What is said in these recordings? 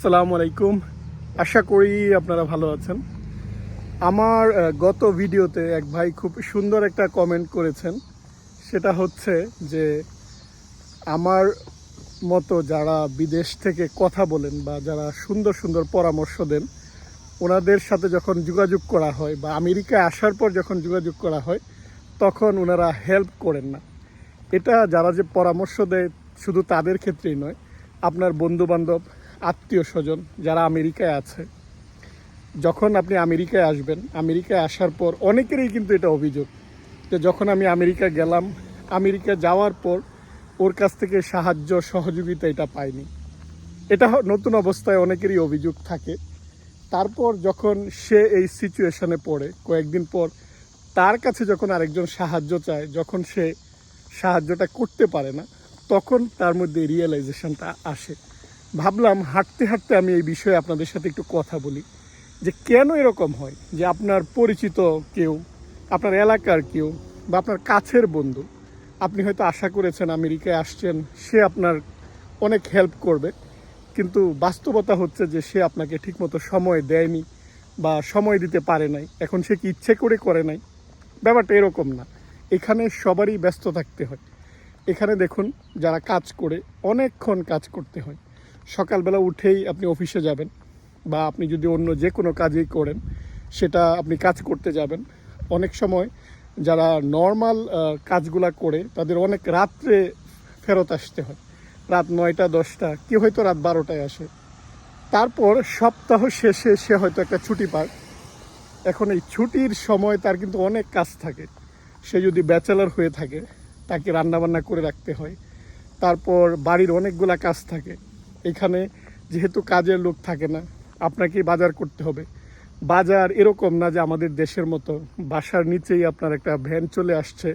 আসসালামু আলাইকুম। আশা করি আপনারা ভালো আছেন। আমার গত ভিডিওতে এক ভাই খুব সুন্দর একটা কমেন্ট করেছেন। সেটা হচ্ছে যে, আমার মতো যারা বিদেশ থেকে কথা বলেন বা যারা সুন্দর সুন্দর পরামর্শ দেন, ওনাদের সাথে যখন যোগাযোগ করা হয় বা আমেরিকায় আসার পর যখন যোগাযোগ করা হয়, তখন ওনারা হেল্প করেন না। এটা যারা যে পরামর্শ দেয়, শুধু তাদের ক্ষেত্রেই নয়, আপনার বন্ধু বান্ধব আত্মীয় স্বজন যারা আমেরিকায় আছে, যখন আপনি আমেরিকায় আসবেন, আমেরিকায় আসার পর অনেকেরই কিন্তু এটা অভিযোগ যে যখন আমি আমেরিকা গেলাম, আমেরিকা যাওয়ার পর ওর কাছ থেকে সাহায্য, সহযোগিতা এটা পাইনি। এটা নতুন অবস্থায় অনেকেরই অভিযোগ থাকে। তারপর যখন সে এই সিচুয়েশনে পড়ে, কয়েকদিন পর তার কাছে যখন আরেকজন সাহায্য চায়, যখন সে সাহায্যটা করতে পারে না, তখন তার মধ্যে রিয়েলাইজেশনটা আসে। ভাবলাম হাঁটতে হাঁটতে আমি এই বিষয়ে আপনাদের সাথে একটু কথা বলি, যে কেন এরকম হয় যে আপনার পরিচিত কেউ, আপনার এলাকার কেউ বা আপনার কাছের বন্ধু, আপনি হয়তো আশা করেছেন আমেরিকায় আসছেন, সে আপনার অনেক হেল্প করবে, কিন্তু বাস্তবতা হচ্ছে যে সে আপনাকে ঠিকমতো সময় দেয়নি বা সময় দিতে পারে নাই, এখন সে কি ইচ্ছে করে করে নাই? ব্যাপারটা এরকম না। এখানে সবারই ব্যস্ত থাকতে হয়। এখানে দেখুন, যারা কাজ করে, অনেকক্ষণ কাজ করতে হয়। সকালবেলা উঠেই আপনি অফিসে যাবেন বা আপনি যদি অন্য যে কোনো কাজেই করেন, সেটা আপনি কাজ করতে যাবেন। অনেক সময় যারা নর্মাল কাজগুলা করে, তাদের অনেক রাত্রে ফেরত আসতে হয়। রাত নয়টা, দশটা কেউ হয়তো রাত বারোটায় আসে। তারপর সপ্তাহ শেষে সে হয়তো একটা ছুটি পায়। এখন এই ছুটির সময় তার কিন্তু অনেক কাজ থাকে। সে যদি ব্যাচেলার হয়ে থাকে, তাকে রান্নাবান্না করে রাখতে হয়। তারপর বাড়ির অনেকগুলা কাজ থাকে। এখানে যেহেতু কাজের লোক থাকে না আপনাকে বাজার করতে হবে। বাজার এরকম না যে আমাদের দেশের মতো। বাসার নিচেই আপনার একটা ভ্যান চলে আসছে,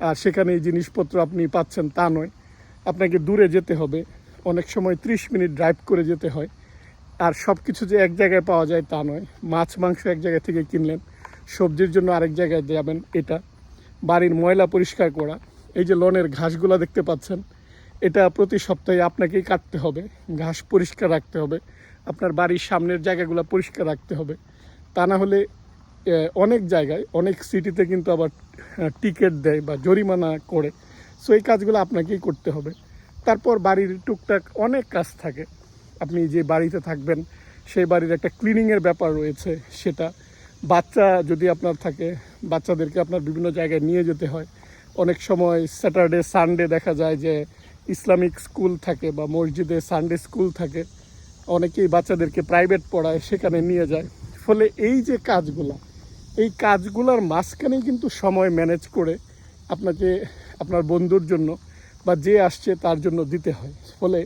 আর সেখানে এই জিনিসপত্র আপনি পাচ্ছেন তা নয়। আপনাকে দূরে যেতে হবে। অনেক সময় ত্রিশ মিনিট ড্রাইভ করে যেতে হয়। আর সব কিছু যে এক জায়গায় পাওয়া যায় তা নয়। মাছ, মাংস এক জায়গা থেকে কিনলেন, সবজির জন্য আরেক জায়গায় যাবেন, এটা। বাড়ির ময়লা পরিষ্কার করা। এই যে লনের ঘাসগুলো দেখতে পাচ্ছেন এটা প্রতি সপ্তাহে আপনাকেই কাটতে হবে। ঘাস পরিষ্কার রাখতে হবে। আপনার বাড়ির সামনের জায়গাগুলো পরিষ্কার রাখতে হবে। তা না হলে অনেক জায়গায়, অনেক সিটিতে কিন্তু আবার টিকিট দেয় বা জরিমানা করে। সো এই কাজগুলো আপনাকেই করতে হবে। তারপর বাড়ির টুকটাক অনেক কাজ থাকে। আপনি যে বাড়িতে থাকবেন, সেই বাড়ির একটা ক্লিনিংয়ের ব্যাপার রয়েছে সেটা। বাচ্চা যদি আপনার থাকে, বাচ্চাদেরকে আপনার বিভিন্ন জায়গায় নিয়ে যেতে হয়। অনেক সময় স্যাটারডে সানডে দেখা যায় যে ইসলামিক স্কুল থাকে বা মসজিদে সানডে স্কুল থাকে, অনেকেই বাচ্চাদেরকে প্রাইভেট পড়ায়, সেখানে নিয়ে যায়। ফলে এই যে কাজগুলা, এই কাজগুলোর মাঝখানেই কিন্তু সময় ম্যানেজ করে আপনাকে, আপনার বন্ধুর জন্য বা যে আসছে তার জন্য দিতে হয়। ফলে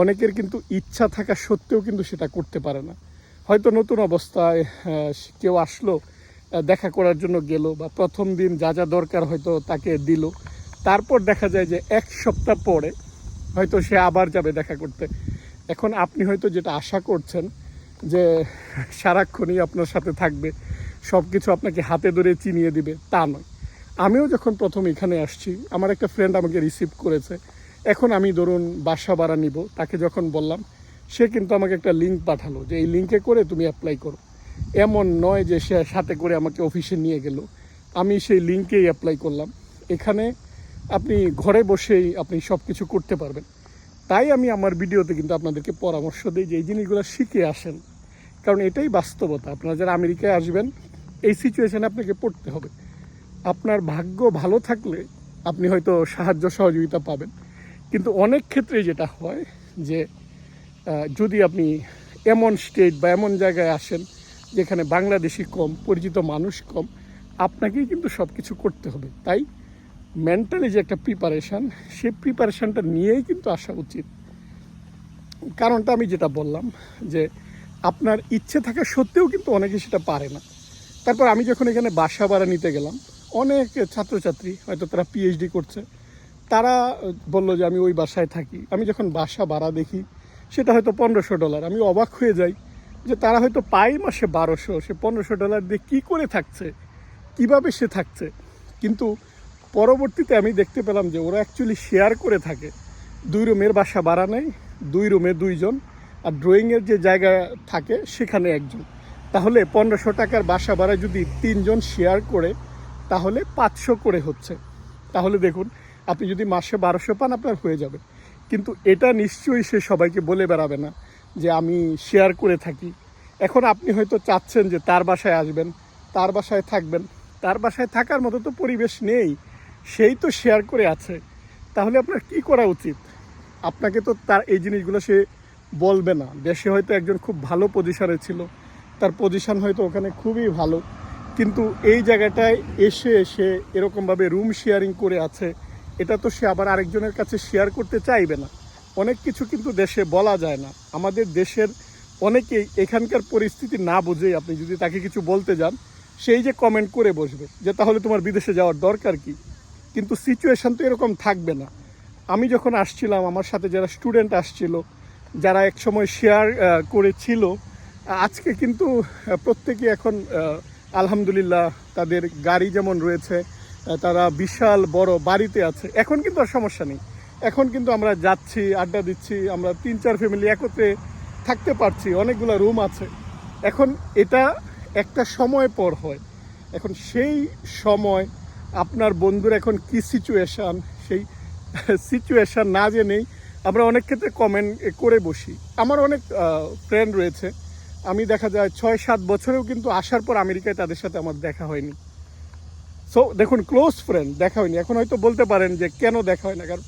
অনেকের কিন্তু ইচ্ছা থাকা সত্ত্বেও কিন্তু সেটা করতে পারে না। হয়তো নতুন অবস্থায় কেউ আসলো দেখা করার জন্য গেল বা প্রথম দিন যা যা দরকার হয়তো তাকে দিল। তারপর দেখা যায় যে এক সপ্তাহ পরে হয়তো সে আবার যাবে দেখা করতে। এখন আপনি হয়তো যেটা আশা করছেন যে সারাক্ষণই আপনার সাথে থাকবে সব কিছু আপনাকে হাতে ধরে চিনিয়ে দিবে, তা নয়। আমিও যখন প্রথম এখানে আসছি, আমার একটা ফ্রেন্ড আমাকে রিসিভ করেছে। এখন আমি ধরুন বাসা ভাড়া নিব, তাকে যখন বললাম, সে কিন্তু আমাকে একটা লিঙ্ক পাঠালো যে এই লিঙ্কে করে তুমি অ্যাপ্লাই করো। এমন নয় যে সে সাথে করে আমাকে অফিসে নিয়ে গেল। আমি সেই লিঙ্কেই অ্যাপ্লাই করলাম। এখানে আপনি ঘরে বসেই আপনি সব কিছু করতে পারবেন। তাই আমি আমার ভিডিওতে কিন্তু আপনাদেরকে পরামর্শ দিই যে এই জিনিসগুলো শিখে আসেন। কারণ এটাই বাস্তবতা। আপনারা যারা আমেরিকায় আসবেন, এই সিচুয়েশানে আপনাকে পড়তে হবে। আপনার ভাগ্য ভালো থাকলে আপনি হয়তো সাহায্য সহযোগিতা পাবেন। কিন্তু অনেক ক্ষেত্রে যেটা হয় যে যদি আপনি এমন স্টেট বা এমন জায়গায় আসেন যেখানে বাংলাদেশি কম, পরিচিত মানুষ কম, আপনাকেই কিন্তু সব কিছু করতে হবে। তাই মেন্টালি যে একটা প্রিপারেশান সেই প্রিপারেশানটা নিয়েই কিন্তু আসা উচিত। কারণটা আমি যেটা বললাম, যে আপনার ইচ্ছে থাকা সত্ত্বেও কিন্তু অনেকে সেটা পারে না। তারপর আমি যখন এখানে বাসা ভাড়া নিতে গেলাম, অনেক ছাত্রছাত্রী, হয়তো তারা পিএইচডি করছে, তারা বলল যে আমি ওই বাসায় থাকি। আমি যখন বাসা ভাড়া দেখি, সেটা হয়তো পনেরোশো ডলার। আমি অবাক হয়ে যাই যে তারা হয়তো পাই মাসে বারোশো, সে পনেরোশো ডলার দিয়ে কী করে থাকছে? কীভাবে সে থাকছে? কিন্তু পরবর্তীতে আমি দেখতে পেলাম যে ওরা অ্যাকচুয়ালি শেয়ার করে থাকে। দুই রুমের বাসা ভাড়া নেয়, দুই রুমে দুইজন, আর ড্রয়িংয়ের যে জায়গা থাকে সেখানে একজন। তাহলে পনেরোশো টাকার বাসা ভাড়া যদি তিনজন শেয়ার করে, তাহলে পাঁচশো করে হচ্ছে। তাহলে দেখুন, আপনি যদি মাসে বারোশো পান, আপনার হয়ে যাবে। কিন্তু এটা নিশ্চয়ই সে সবাইকে বলে বেড়াবে না যে আমি শেয়ার করে থাকি। এখন আপনি হয়তো চাচ্ছেন যে তার বাসায় আসবেন, তার বাসায় থাকবেন। তার বাসায় থাকার মতো তো পরিবেশ নেই। সেই তো শেয়ার করে আছে। তাহলে আপনার কি করা উচিত? আপনাকে তো তার এই জিনিসগুলো সে বলবে না। দেশে হয়তো একজন খুব ভালো পজিশনে ছিল। তার পজিশন হয়তো ওখানে খুবই ভালো। কিন্তু এই জায়গাটায় এসে এসে এরকমভাবে রুম শেয়ারিং করে আছে, এটা তো সে আবার আরেকজনের কাছে শেয়ার করতে চাইবে না। অনেক কিছু কিন্তু দেশে বলা যায় না। আমাদের দেশের অনেকেই এখানকার পরিস্থিতি না বুঝেই আপনি যদি তাকে কিছু বলতে যান, সেই যে কমেন্ট করে বসবে যে তাহলে তোমার বিদেশে যাওয়ার দরকার কি? কিন্তু সিচুয়েশান তো এরকম থাকবে না। আমি যখন আসছিলাম, আমার সাথে যারা স্টুডেন্ট আসছিল, যারা এক সময় শেয়ার করেছিল, আজকে কিন্তু প্রত্যেকে এখন আলহামদুলিল্লাহ তাদের গাড়ি যেমন রয়েছে তারা বিশাল বড় বাড়িতে আছে। এখন কিন্তু আর সমস্যা নেই। এখন কিন্তু আমরা যাচ্ছি, আড্ডা দিচ্ছি, আমরা তিন, চার ফ্যামিলি একত্রে থাকতে পারছি, অনেকগুলো রুম আছে। এখন এটা একটা সময় পর হয়। এখন সেই সময় আপনার বন্ধুর এখন কি সিচুয়েশান সেই সিচুয়েশান না জেনেই আমরা অনেক ক্ষেত্রে কমেন্ট করে বসি। আমার অনেক ফ্রেন্ড রয়েছে। আমি দেখা যায় ছয় সাত বছরেও কিন্তু আসার পর আমেরিকায় তাদের সাথে আমার দেখা হয়নি। সো দেখুন ক্লোজ ফ্রেন্ড দেখা হয়নি। এখন হয়তো বলতে পারেন যে কেন দেখা হয় না? কারণ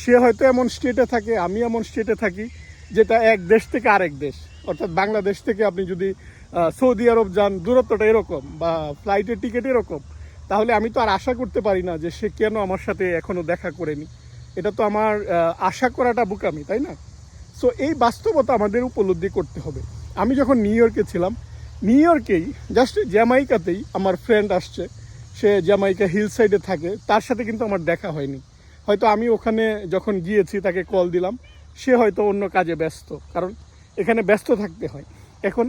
সে হয়তো এমন স্টেটে থাকে, আমি এমন স্টেটে থাকি, যেটা এক দেশ থেকে আরেক দেশ। অর্থাৎ বাংলাদেশ থেকে আপনি যদি সৌদি আরব যান, দূরত্বটা এরকম বা ফ্লাইটের টিকিট এরকম। তাহলে আমি তো আর আশা করতে পারি না যে সে কেন আমার সাথে এখনও দেখা করেনি। এটা তো আমার আশা করাটা বুকামি, তাই না? সো এই বাস্তবতা আমাদের উপলব্ধি করতে হবে। আমি যখন নিউ ইয়র্কে ছিলাম, নিউ ইয়র্কেই জাস্ট জ্যামাইকাতেই আমার ফ্রেন্ড আসছে। সে জ্যামাইকা হিল সাইডে থাকে, তার সাথে কিন্তু আমার দেখা হয়নি। হয়তো আমি ওখানে যখন গিয়েছি, তাকে কল দিলাম। সে হয়তো অন্য কাজে ব্যস্ত, কারণ এখানে ব্যস্ত থাকতে হয়। এখন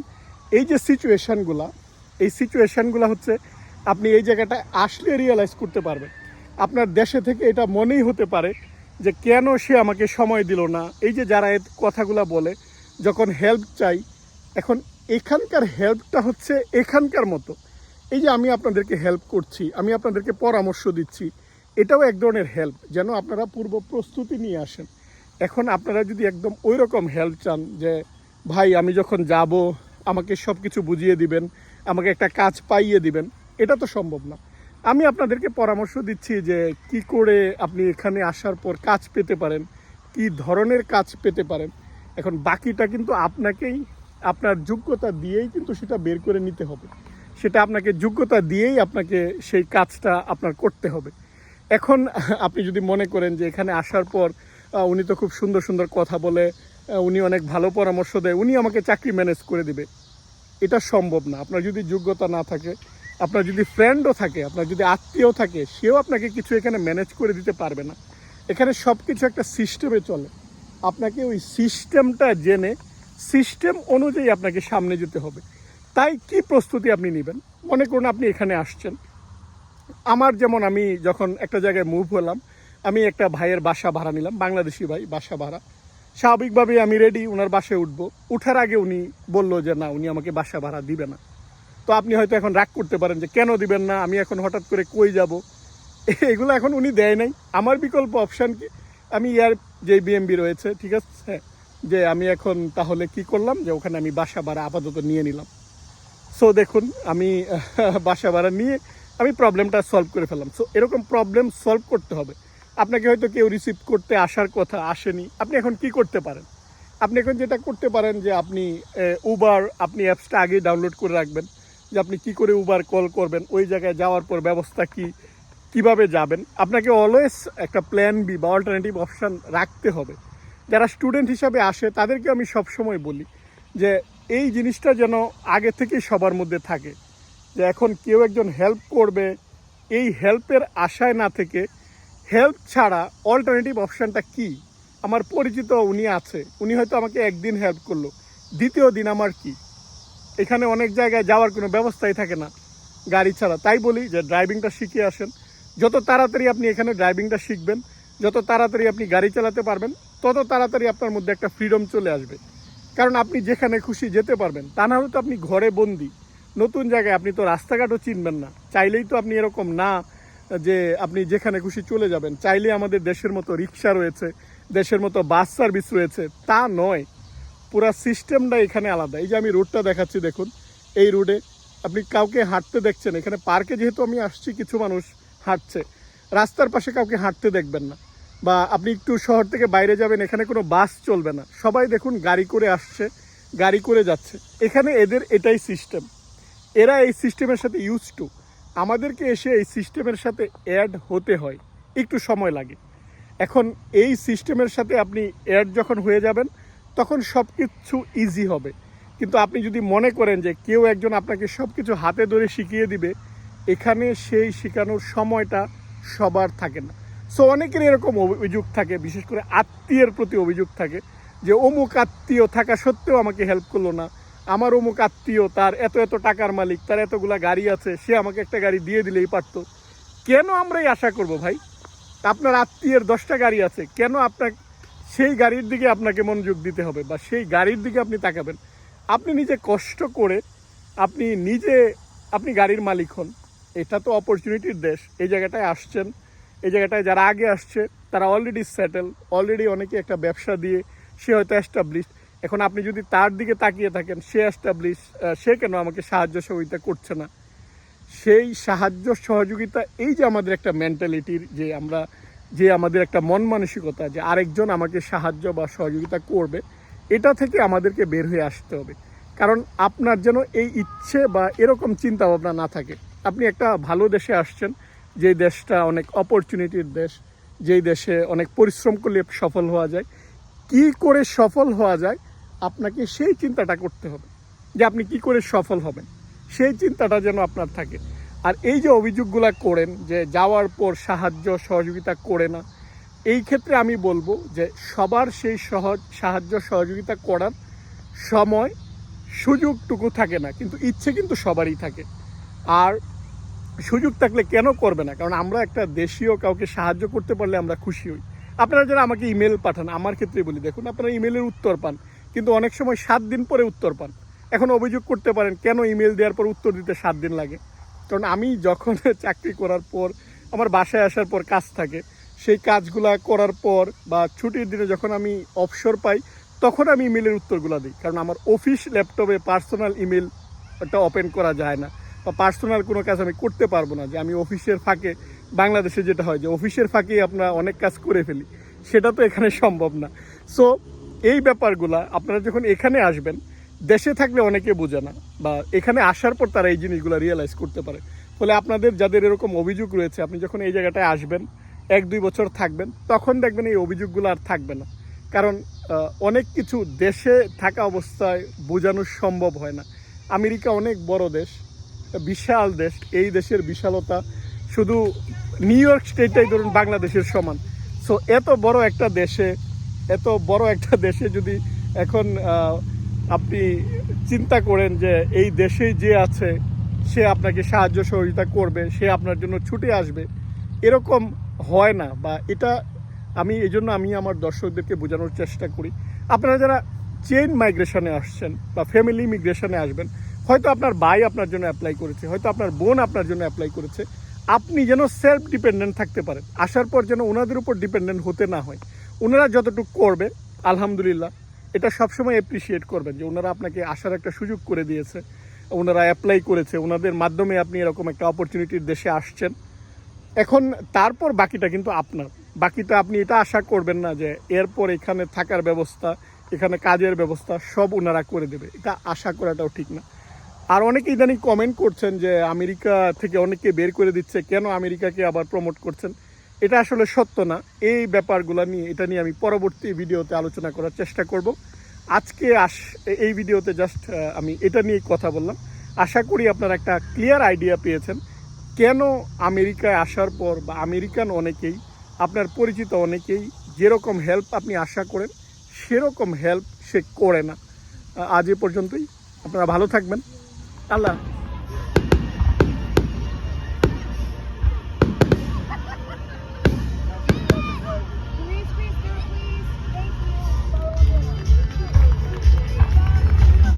এই যে সিচুয়েশানগুলা এই সিচুয়েশানগুলো হচ্ছে আপনি এই জায়গাটায় আসলে রিয়েলাইজ করতে পারবেন। আপনার দেশে থেকে এটা মনেই হতে পারে যে কেন সে আমাকে সময় দিল না। এই যে যারা এ কথাগুলো বলে, যখন হেল্প চাই, এখন এখানকার হেল্পটা হচ্ছে এখানকার মতো। এই যে আমি আপনাদেরকে হেল্প করছি, আমি আপনাদেরকে পরামর্শ দিচ্ছি, এটাও এক ধরনের হেল্প যেন আপনারা পূর্ব প্রস্তুতি নিয়ে আসেন। এখন আপনারা যদি একদম ওই রকম হেল্প চান যে, ভাই, আমি যখন যাব, আমাকে সব কিছু বুঝিয়ে দিবেন, আমাকে একটা কাজ পাইয়ে দিবেন। এটা তো সম্ভব না। আমি আপনাদেরকে পরামর্শ দিচ্ছি যে কি করে আপনি এখানে আসার পর কাজ পেতে পারেন, কি ধরনের কাজ পেতে পারেন। এখন বাকিটা কিন্তু আপনাকেই, আপনার যোগ্যতা দিয়েই কিন্তু সেটা বের করে নিতে হবে। সেটা আপনাকে যোগ্যতা দিয়েই আপনাকে সেই কাজটা আপনার করতে হবে। এখন আপনি যদি মনে করেন যে এখানে আসার পর উনি তো খুব সুন্দর সুন্দর কথা বলে উনি অনেক ভালো পরামর্শ দেয়, উনি আমাকে চাকরি ম্যানেজ করে দিবে। এটা সম্ভব না। আপনার যদি যোগ্যতা না থাকে আপনার যদি ফ্রেন্ডও থাকে, আপনার যদি আত্মীয় থাকে, সেও আপনাকে কিছু এখানে ম্যানেজ করে দিতে পারবে না। এখানে সব কিছু একটা সিস্টেমে চলে। আপনাকে ওই সিস্টেমটা জেনে সিস্টেম অনুযায়ী আপনাকে সামনে যেতে হবে। তাই কি প্রস্তুতি আপনি নেবেন? মনে করুন আপনি এখানে আসছেন। আমার যেমন আমি যখন একটা জায়গায় মুভ হলাম, আমি একটা ভাইয়ের বাসা ভাড়া নিলাম, বাংলাদেশি ভাই, বাসা ভাড়া। স্বাভাবিকভাবেই আমি রেডি ওনার বাসায় উঠবো। উঠার আগে উনি বলল যে, না, উনি আমাকে বাসা ভাড়া দিবে না। তো আপনি হয়তো এখন রাগ করতে পারেন যে কেন দিবেন না আমি এখন হঠাৎ করে কই যাব? এগুলো এখন উনি দেয় নাই। আমার বিকল্প অপশান কি? আমি ইয়ার যে বিএমবি রয়েছে ঠিক আছে? হ্যাঁ, যে আমি এখন তাহলে কি করলাম? যে ওখানে আমি বাসা ভাড়া আপাতত নিয়ে নিলাম। সো দেখুন আমি বাসা ভাড়া নিয়ে আমি প্রবলেমটা সলভ করে ফেললাম। সো এরকম প্রবলেম সলভ করতে হবে। আপনাকে হয়তো কেউ রিসিভ করতে আসার কথা আসেনি। আপনি এখন কি করতে পারেন? আপনি এখন যেটা করতে পারেন যে আপনি উবার আপনি অ্যাপসটা আগে ডাউনলোড করে রাখবেন। যে আপনি কি করে উবার কল করবেন, ওই জায়গায় যাওয়ার পর ব্যবস্থা কি, কীভাবে যাবেন? আপনাকে অলওয়েজ একটা প্ল্যান বি বা অল্টারনেটিভ অপশান রাখতে হবে। যারা স্টুডেন্ট হিসাবে আসে তাদেরকে আমি সবসময় বলি যে, এই জিনিসটা যেন আগে থেকেই সবার মধ্যে থাকে। যে এখন কেউ একজন হেল্প করবে, এই হেল্পের আশায় না থেকে হেল্প ছাড়া অল্টারনেটিভ অপশানটা কি? আমার পরিচিত উনি আছে, উনি হয়তো আমাকে একদিন হেল্প করল, দ্বিতীয় দিন আমার কি? এখানে অনেক জায়গায় যাওয়ার কোনো ব্যবস্থাই থাকে না, গাড়ি ছাড়া। তাই বলি যে ড্রাইভিংটা শিখে আসেন। যত তাড়াতাড়ি আপনি এখানে ড্রাইভিংটা শিখবেন, যত তাড়াতাড়ি আপনি গাড়ি চালাতে পারবেন, তত তাড়াতাড়ি আপনার মধ্যে একটা ফ্রিডম চলে আসবে। কারণ আপনি যেখানে খুশি যেতে পারবেন, তা না হলে তো আপনি ঘরে বন্দি। নতুন জায়গায় আপনি তো রাস্তাঘাটও চিনবেন না। চাইলেই তো আপনি এরকম না যে আপনি যেখানে খুশি চলে যাবেন। চাইলে আমাদের দেশের মতো রিক্সা রয়েছে, দেশের মতো বাস সার্ভিস রয়েছে, তা নয়। পুরা সিস্টেমটা এখানে আলাদা। এই যে আমি রোডটা দেখাচ্ছি, দেখুন। এই রোডে আপনি কাউকে হাঁটতে দেখছেন। এখানে পার্কে যেহেতু আমি আসছি, কিছু মানুষ হাঁটছে। রাস্তার পাশে কাউকে হাঁটতে দেখবেন না। বা আপনি একটু শহর থেকে বাইরে যাবেন, এখানে কোনো বাস চলবে না। সবাই দেখুন গাড়ি করে আসছে, গাড়ি করে যাচ্ছে। এখানে এদের এটাই সিস্টেম। এরা এই সিস্টেমের সাথে ইউজ টু আমাদেরকে এসে এই সিস্টেমের সাথে অ্যাড হতে হয়। একটু সময় লাগে। এখন এই সিস্টেমের সাথে আপনি অ্যাড যখন হয়ে যাবেন তখন সব কিছু ইজি হবে। কিন্তু আপনি যদি মনে করেন যে কেউ একজন আপনাকে সব কিছু হাতে ধরে শিখিয়ে দিবে, এখানে সেই শেখানোর সময়টা সবার থাকে না। সো অনেকের এরকম অভিযোগ থাকে, বিশেষ করে আত্মীয়ের প্রতি অভিযোগ থাকে যে, অমুক আত্মীয় থাকা সত্ত্বেও আমাকে হেল্প করল না। আমার অমুক আত্মীয় তার এত এত টাকার মালিক, তার এতগুলা গাড়ি আছে, সে আমাকে একটা গাড়ি দিয়ে দিলেই পারতো। কেন আমরা এই আশা করব ভাই? আপনার আত্মীয়ের দশটা গাড়ি আছে, কেন আপনার সেই গাড়ির দিকে আপনাকে মনোযোগ দিতে হবে বা সেই গাড়ির দিকে আপনি তাকাবেন। আপনি নিজে কষ্ট করে আপনি নিজে, আপনি গাড়ির মালিক হন। এটা তো অপরচুনিটির দেশ। এই জায়গাটায় আসছেন। এই জায়গাটায় যারা আগে আসছে, তারা অলরেডি সেটেল অলরেডি অনেকে একটা ব্যবসা দিয়ে সে হয়তো অ্যাস্টাবলিশ এখন আপনি যদি তার দিকে তাকিয়ে থাকেন, সে অ্যাস্টাবলিশ সে কেন আমাকে সাহায্য সহযোগিতা করছে না? সেই সাহায্য সহযোগিতা, এই যে আমাদের একটা মেন্টালিটির যে আমরা যে আমাদের একটা মন মানসিকতা, যে আরেকজন আমাকে সাহায্য বা সহযোগিতা করবে, এটা থেকে আমাদেরকে বের হয়ে আসতে হবে। কারণ আপনার যেন এই ইচ্ছে বা এরকম চিন্তা ভাবনা না থাকে। আপনি একটা ভালো দেশে আসছেন যেই দেশটা অনেক অপরচুনিটির দেশ, যেই দেশে অনেক পরিশ্রম করলে সফল হওয়া যায়। কি করে সফল হওয়া যায়? আপনাকে সেই চিন্তাটা করতে হবে। যে আপনি কি করে সফল হবেন? সেই চিন্তাটা যেন আপনার থাকে। আর এই যে অভিযোগগুলো করেন যে যাওয়ার পর সাহায্য সহযোগিতা করে না, এই ক্ষেত্রে আমি বলব যে সবার সেই সহজ, সাহায্য সহযোগিতা করার সময় সুযোগটুকু থাকে না, কিন্তু ইচ্ছে কিন্তু সবারই থাকে। আর সুযোগ থাকলে কেন করবে না? কারণ আমরা একটা দেশীয় কাউকে সাহায্য করতে পারলে আমরা খুশি হই। আপনারা যারা আমাকে ইমেল পাঠান, আমার ক্ষেত্রে বলি, দেখুন আপনারা ইমেলের উত্তর পান, কিন্তু অনেক সময় সাত দিন পরে উত্তর পান। এখন অভিযোগ করতে পারেন, কেন ইমেল দেওয়ার পর উত্তর দিতে সাত দিন লাগে? কারণ আমি যখন চাকরি করার পর, আমার বাসায় আসার পর কাজ থাকে, সেই কাজগুলা করার পর বা ছুটির দিনে যখন আমি অবসর পাই, তখন আমি ইমেলের উত্তরগুলো দিই। কারণ আমার অফিস ল্যাপটপে পার্সোনাল ইমেল ওটা ওপেন করা যায় না বা পার্সোনাল কোনো কাজ আমি করতে পারব না। যে আমি অফিসের ফাঁকে, বাংলাদেশে যেটা হয় যে অফিসের ফাঁকেই আমরা অনেক কাজ করে ফেলি, সেটা তো এখানে সম্ভব না। সো এই ব্যাপারগুলা আপনারা যখন এখানে আসবেন দেশে থাকলে অনেকে বোঝে না, বা এখানে আসার পর তারা এই জিনিসগুলো রিয়েলাইজ করতে পারে। ফলে আপনাদের যাদের এরকম অভিযোগ রয়েছে, আপনি যখন এই জায়গাটায় আসবেন, এক দুই বছর থাকবেন, তখন দেখবেন এই অভিযোগগুলো আর থাকবে না। কারণ অনেক কিছু দেশে থাকা অবস্থায় বোঝানো সম্ভব হয় না। আমেরিকা অনেক বড় দেশ, বিশাল দেশ, এই দেশের বিশালতা শুধু নিউ ইয়র্ক স্টেটটাই ধরুন বাংলাদেশের সমান। সো এত বড় একটা দেশে, এত বড় একটা দেশে যদি এখন আপনি চিন্তা করেন যে এই দেশেই যে আছে, সে আপনাকে সাহায্য সহযোগিতা করবে, সে আপনার জন্য ছুটে আসবে। এরকম হয় না বা এটা আমি, এই জন্য আমি আমার দর্শকদেরকে বোঝানোর চেষ্টা করি। আপনারা যারা চেইন মাইগ্রেশনে আসছেন বা ফ্যামিলি ইমিগ্রেশনে আসবেন, হয়তো আপনার ভাই আপনার জন্য অ্যাপ্লাই করেছে, হয়তো আপনার বোন আপনার জন্য অ্যাপ্লাই করেছে। আপনি যেন সেলফ ডিপেন্ডেন্ট থাকতে পারেন। আসার পর যেন ওনাদের উপর ডিপেন্ডেন্ট হতে না হয়। ওনারা যতটুকু করবে, আলহামদুলিল্লাহ। এটা সবসময় অ্যাপ্রিসিয়েট করবেন যে ওনারা আপনাকে আসার একটা সুযোগ করে দিয়েছে, ওনারা অ্যাপ্লাই করেছে, ওনাদের মাধ্যমে আপনি এরকম একটা অপরচুনিটির দেশে আসছেন। এখন তারপর বাকিটা কিন্তু আপনার। বাকিটা আপনি এটা আশা করবেন না যে এরপর এখানে থাকার ব্যবস্থা, এখানে কাজের ব্যবস্থা সব ওনারা করে দেবে। এটা আশা করাটাও ঠিক না। আর অনেকে ইদানিং কমেন্ট করছেন যে আমেরিকা থেকে অনেকে বের করে দিচ্ছে, কেন আমেরিকাকে আবার প্রমোট করছেন? এটা আসলে সত্য না। এই ব্যাপারগুলো নিয়ে এটা নিয়ে আমি পরবর্তী ভিডিওতে আলোচনা করার চেষ্টা করব। আজকে আস, এই ভিডিওতে জাস্ট আমি এটা নিয়ে কথা বললাম। আশা করি আপনারা একটা ক্লিয়ার আইডিয়া পেয়েছেন। কেন আমেরিকায় আসার পর বা আমেরিকান অনেকেই, আপনার পরিচিত অনেকেই যেরকম হেল্প আপনি আশা করেন, সেরকম হেল্প সে করে না। আজ এ পর্যন্তই। আপনারা ভালো থাকবেন। আল্লাহ।